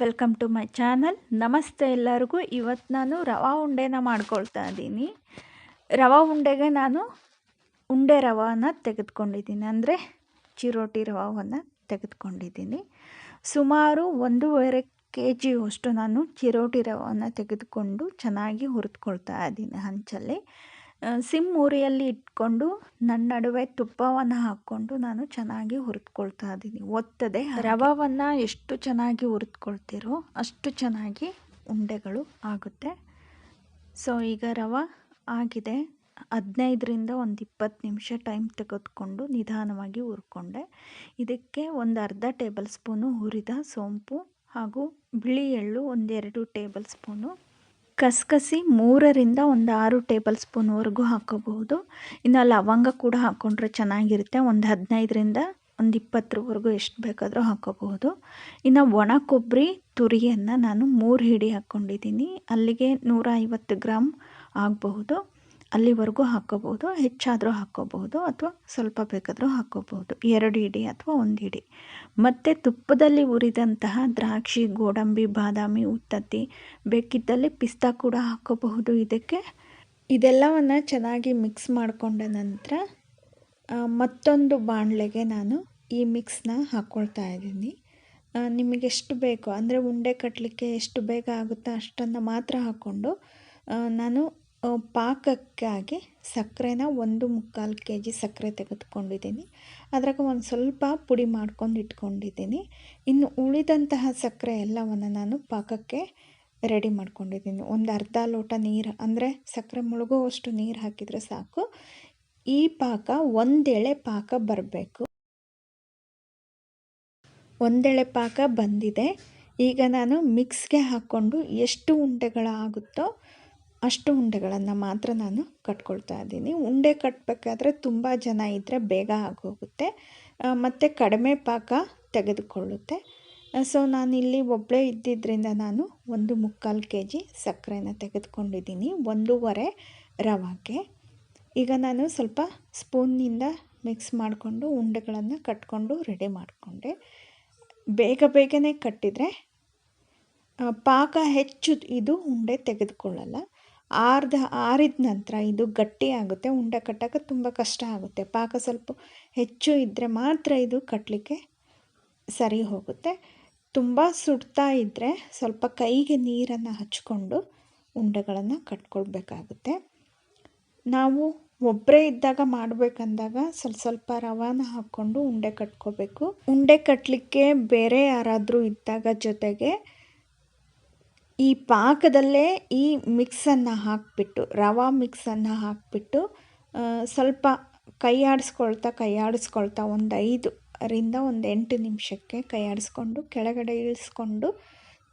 Welcome to my channel ನಮಸ್ತೆ ಎಲ್ಲರಿಗೂ. ಇವತ್ತು ನಾನು ರವಾ ಉಂಡೆನ ಮಾಡ್ಕೊಳ್ತಾ ಇದ್ದೀನಿ. ರವಾ ಉಂಡೆಗೆ ನಾನು ಉಂಡೆ ರವಾನ ತೆಗೆದುಕೊಂಡಿದ್ದೀನಿ. ಅಂದರೆ ಚಿರೋಟಿ ರವಾವನ್ನು ತೆಗೆದುಕೊಂಡಿದ್ದೀನಿ. ಸುಮಾರು ಒಂದೂವರೆ ಕೆ ಜಿಯಷ್ಟು ನಾನು ಚಿರೋಟಿ ರವಾನ ತೆಗೆದುಕೊಂಡು ಚೆನ್ನಾಗಿ ಹುರಿದುಕೊಳ್ತಾ ಇದ್ದೀನಿ ಹಂಚಲ್ಲಿ. ಸಿಮ್ ಉರಿಯಲ್ಲಿ ಇಟ್ಕೊಂಡು ನನ್ನ ನಡುವೆ ತುಪ್ಪವನ್ನು ಹಾಕ್ಕೊಂಡು ನಾನು ಚೆನ್ನಾಗಿ ಹುರಿದುಕೊಳ್ತಾ ಇದ್ದೀನಿ. ಒತ್ತದೆ ರವವನ್ನು ಎಷ್ಟು ಚೆನ್ನಾಗಿ ಹುರಿದುಕೊಳ್ತೀರೋ ಅಷ್ಟು ಚೆನ್ನಾಗಿ ಉಂಡೆಗಳು ಆಗುತ್ತೆ. ಸೊ, ಈಗ ರವ ಆಗಿದೆ. ಹದಿನೈದರಿಂದ ಒಂದು ಇಪ್ಪತ್ತು ನಿಮಿಷ ಟೈಮ್ ತೆಗೆದುಕೊಂಡು ನಿಧಾನವಾಗಿ ಹುರ್ಕೊಂಡೆ. ಇದಕ್ಕೆ ಒಂದು ಅರ್ಧ ಟೇಬಲ್ ಸ್ಪೂನು ಹುರಿದ ಸೋಂಪು ಹಾಗೂ ಬಿಳಿ ಎಳ್ಳು ಒಂದೆರಡು ಟೇಬಲ್ ಸ್ಪೂನು ಕಸಕಸಿ ಮೂರರಿಂದ ಒಂದು ಆರು ಟೇಬಲ್ ಸ್ಪೂನ್ವರೆಗೂ ಹಾಕ್ಕೋಬಹುದು ಇನ್ನು ಲವಂಗ ಕೂಡ ಹಾಕ್ಕೊಂಡ್ರೆ ಚೆನ್ನಾಗಿರುತ್ತೆ. ಒಂದು ಹದಿನೈದರಿಂದ ಒಂದು ಇಪ್ಪತ್ತರವರೆಗೂ ಎಷ್ಟು ಬೇಕಾದರೂ ಹಾಕ್ಕೋಬಹುದು ಇನ್ನು ಒಣ ಕೊಬ್ಬರಿ ತುರಿಯನ್ನು ನಾನು ಮೂರು ಹಿಡಿ ಹಾಕ್ಕೊಂಡಿದ್ದೀನಿ ಅಲ್ಲಿಗೆ ನೂರ ಐವತ್ತು ಗ್ರಾಮ್ ಆಗಬಹುದು. ಅಲ್ಲಿವರೆಗೂ ಹಾಕ್ಕೋಬಹುದು ಹೆಚ್ಚಾದರೂ ಹಾಕ್ಕೋಬಹುದು ಅಥವಾ ಸ್ವಲ್ಪ ಬೇಕಾದರೂ ಹಾಕ್ಕೋಬಹುದು ಎರಡು ಇಡಿ ಅಥವಾ ಒಂದು ಇಡಿ. ಮತ್ತು ತುಪ್ಪದಲ್ಲಿ ಉರಿದಂತಹ ದ್ರಾಕ್ಷಿ, ಗೋಡಂಬಿ, ಬಾದಾಮಿ ಉತ್ತತ್ತಿ ಬೇಕಿದ್ದಲ್ಲಿ ಪಿಸ್ತಾ ಕೂಡ ಹಾಕ್ಕೋಬಹುದು ಇದಕ್ಕೆ ಇದೆಲ್ಲವನ್ನು ಚೆನ್ನಾಗಿ ಮಿಕ್ಸ್ ಮಾಡಿಕೊಂಡ ನಂತರ ಮತ್ತೊಂದು ಬಾಣಲೆಗೆ ನಾನು ಈ ಮಿಕ್ಸ್ನ ಹಾಕ್ಕೊಳ್ತಾ ಇದ್ದೀನಿ. ನಿಮಗೆ ಎಷ್ಟು ಬೇಕೋ, ಅಂದರೆ ಉಂಡೆ ಕಟ್ಟಲಿಕ್ಕೆ ಎಷ್ಟು ಬೇಗ ಆಗುತ್ತೋ ಅಷ್ಟನ್ನು ಮಾತ್ರ ಹಾಕ್ಕೊಂಡು ನಾನು ಪಾಕಕ್ಕಾಗಿ ಸಕ್ಕರೆನ ಒಂದು ಮುಕ್ಕಾಲು ಕೆ ಜಿ ಸಕ್ಕರೆ ತೆಗೆದುಕೊಂಡಿದ್ದೀನಿ. ಅದ್ರಾಗ ಒಂದು ಸ್ವಲ್ಪ ಪುಡಿ ಮಾಡ್ಕೊಂಡು ಇಟ್ಕೊಂಡಿದ್ದೀನಿ. ಇನ್ನು ಉಳಿದಂತಹ ಸಕ್ಕರೆ ಎಲ್ಲವನ್ನು ನಾನು ಪಾಕಕ್ಕೆ ರೆಡಿ ಮಾಡ್ಕೊಂಡಿದ್ದೀನಿ. ಒಂದು ಅರ್ಧ ಲೋಟ ನೀರು, ಅಂದರೆ ಸಕ್ಕರೆ ಮುಳುಗುವಷ್ಟು ನೀರು ಹಾಕಿದರೆ ಸಾಕು. ಈ ಪಾಕ ಒಂದೆಳೆ ಪಾಕ ಬರಬೇಕು. ಒಂದೆಳೆ ಪಾಕ ಬಂದಿದೆ. ಈಗ ನಾನು ಮಿಕ್ಸ್ಗೆ ಹಾಕ್ಕೊಂಡು ಎಷ್ಟು ಉಂಡೆಗಳಾಗುತ್ತೋ ಅಷ್ಟು ಉಂಡೆಗಳನ್ನು ಮಾತ್ರ ನಾನು ಕಟ್ಕೊಳ್ತಾ ಇದ್ದೀನಿ. ಉಂಡೆ ಕಟ್ಟಬೇಕಾದ್ರೆ ತುಂಬ ಜನ ಇದ್ದರೆ ಬೇಗ ಆಗೋಗುತ್ತೆ. ಮತ್ತು ಕಡಿಮೆ ಪಾಕ ತೆಗೆದುಕೊಳ್ಳುತ್ತೆ. ಸೊ ನಾನಿಲ್ಲಿ ಒಬ್ಬಳೇ ಇದ್ದಿದ್ದರಿಂದ ನಾನು ಒಂದು ಮುಕ್ಕಾಲು ಕೆ ಜಿ ಸಕ್ಕರೆನ ತೆಗೆದುಕೊಂಡಿದ್ದೀನಿ, ಒಂದೂವರೆ ರವಾಗೆ. ಈಗ ನಾನು ಸ್ವಲ್ಪ ಸ್ಪೂನ್ನಿಂದ ಮಿಕ್ಸ್ ಮಾಡಿಕೊಂಡು ಉಂಡೆಗಳನ್ನು ಕಟ್ಕೊಂಡು ರೆಡಿ ಮಾಡಿಕೊಂಡೆ. ಬೇಗ ಬೇಗನೆ ಕಟ್ಟಿದರೆ ಪಾಕ ಹೆಚ್ಚು ಇದು ಉಂಡೆ ತೆಗೆದುಕೊಳ್ಳಲ್ಲ. ಆರ್ದ ಆರಿದ ನಂತರ ಇದು ಗಟ್ಟಿಯಾಗುತ್ತೆ ಉಂಡೆ ಕಟ್ಟೋಕೆ ತುಂಬ ಕಷ್ಟ ಆಗುತ್ತೆ. ಪಾಕ ಸ್ವಲ್ಪ ಹೆಚ್ಚು ಇದ್ದರೆ ಮಾತ್ರ ಇದು ಕಟ್ಟಲಿಕ್ಕೆ ಸರಿ ಹೋಗುತ್ತೆ. ತುಂಬ ಸುಡ್ತಾ ಇದ್ದರೆ ಸ್ವಲ್ಪ ಕೈಗೆ ನೀರನ್ನು ಹಚ್ಕೊಂಡು ಉಂಡೆಗಳನ್ನು ಕಟ್ಕೊಳ್ಬೇಕಾಗುತ್ತೆ. ನಾವು ಒಬ್ಬರೇ ಇದ್ದಾಗ ಮಾಡಬೇಕಂದಾಗ ಸ್ವಲ್ಪ ಸ್ವಲ್ಪ ರವಾನ ಹಾಕ್ಕೊಂಡು ಉಂಡೆ ಕಟ್ಕೋಬೇಕು. ಉಂಡೆ ಕಟ್ಟಲಿಕ್ಕೆ ಬೇರೆ ಯಾರಾದರೂ ಇದ್ದಾಗ ಜೊತೆಗೆ ಈ ಪಾಕದಲ್ಲೇ ಈ ಮಿಕ್ಸನ್ನು ಹಾಕಿಬಿಟ್ಟು, ರವಾ ಮಿಕ್ಸನ್ನು ಹಾಕಿಬಿಟ್ಟು ಸ್ವಲ್ಪ ಕೈಯಾಡಿಸ್ಕೊಳ್ತಾ ಕೈಯಾಡಿಸ್ಕೊಳ್ತಾ ಒಂದು ಐದರಿಂದ ಒಂದು ಎಂಟು ನಿಮಿಷಕ್ಕೆ ಕೈಯಾಡಿಸ್ಕೊಂಡು, ಕೆಳಗಡೆ ಇಳಿಸ್ಕೊಂಡು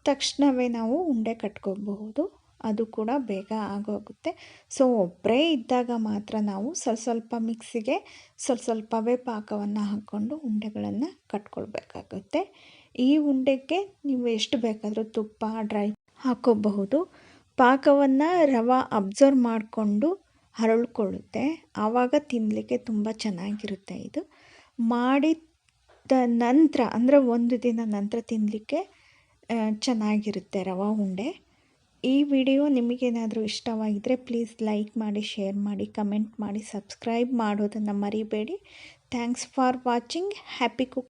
ತಕ್ಷಣವೇ ನಾವು ಉಂಡೆ ಕಟ್ಕೋಬಹುದು. ಅದು ಕೂಡ ಬೇಗ ಆಗೋಗುತ್ತೆ. ಸೊ, ಒಬ್ಬರೇ ಇದ್ದಾಗ ಮಾತ್ರ ನಾವು ಸ್ವಲ್ಪ ಸ್ವಲ್ಪ ಮಿಕ್ಸಿಗೆ ಸ್ವಲ್ಪ ಸ್ವಲ್ಪವೇ ಪಾಕವನ್ನು ಹಾಕ್ಕೊಂಡು ಉಂಡೆಗಳನ್ನು ಕಟ್ಕೊಳ್ಬೇಕಾಗುತ್ತೆ. ಈ ಉಂಡೆಗೆ ನೀವು ಎಷ್ಟು ಬೇಕಾದರೂ ತುಪ್ಪ, ಡ್ರೈ ಹಾಕೋಬಹುದು. ಪಾಕವನ್ನು ರವೆ ಅಬ್ಸರ್ವ್ ಮಾಡಿಕೊಂಡು ಅರಳ್ಕೊಳ್ಳುತ್ತೆ ಆವಾಗ ತಿನ್ನಲಿಕ್ಕೆ ತುಂಬ ಚೆನ್ನಾಗಿರುತ್ತೆ ಇದು. ಮಾಡಿದ ನಂತರ, ಅಂದರೆ ಒಂದು ದಿನ ನಂತರ ತಿನ್ನಲಿಕ್ಕೆ ಚೆನ್ನಾಗಿರುತ್ತೆ ರವೆ ಉಂಡೆ. ಈ ವಿಡಿಯೋ ನಿಮಗೇನಾದರೂ ಇಷ್ಟವಾಗಿದ್ದರೆ ಪ್ಲೀಸ್ ಲೈಕ್ ಮಾಡಿ, ಶೇರ್ ಮಾಡಿ, ಕಮೆಂಟ್ ಮಾಡಿ, ಸಬ್ಸ್ಕ್ರೈಬ್ ಮಾಡೋದನ್ನು ಮರಿಬೇಡಿ. Thanks for watching. Happy cook